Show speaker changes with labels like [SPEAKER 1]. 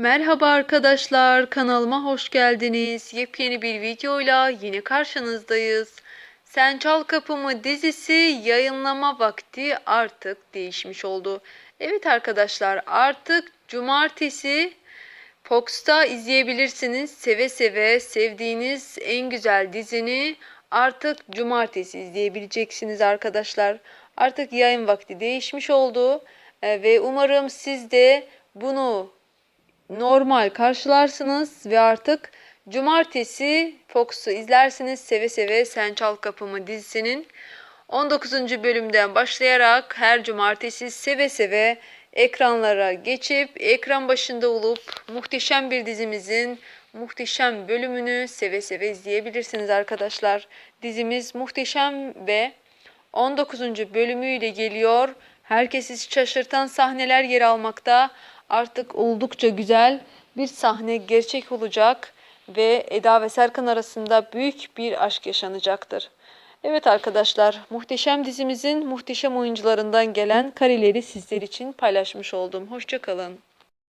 [SPEAKER 1] Merhaba arkadaşlar, kanalıma hoş geldiniz. Yepyeni bir videoyla yine karşınızdayız. Sen Çal Kapımı dizisi yayınlama vakti artık değişmiş oldu. Evet arkadaşlar, artık cumartesi Fox'ta izleyebilirsiniz. Seve seve sevdiğiniz en güzel dizini artık cumartesi izleyebileceksiniz arkadaşlar. Artık yayın vakti değişmiş oldu. Ee, ve umarım siz de bunu normal karşılarsınız ve artık cumartesi Fox'u izlersiniz seve seve Sen Çal Kapımı dizisinin 19. bölümden başlayarak her cumartesi seve seve ekranlara geçip ekran başında olup muhteşem bir dizimizin muhteşem bölümünü seve seve izleyebilirsiniz arkadaşlar. Dizimiz muhteşem ve 19. bölümüyle geliyor. Herkesi şaşırtan sahneler yer almakta. Artık oldukça güzel bir sahne gerçek olacak ve Eda ve Serkan arasında büyük bir aşk yaşanacaktır. Evet arkadaşlar, muhteşem dizimizin muhteşem oyuncularından gelen kareleri sizler için paylaşmış oldum. Hoşçakalın.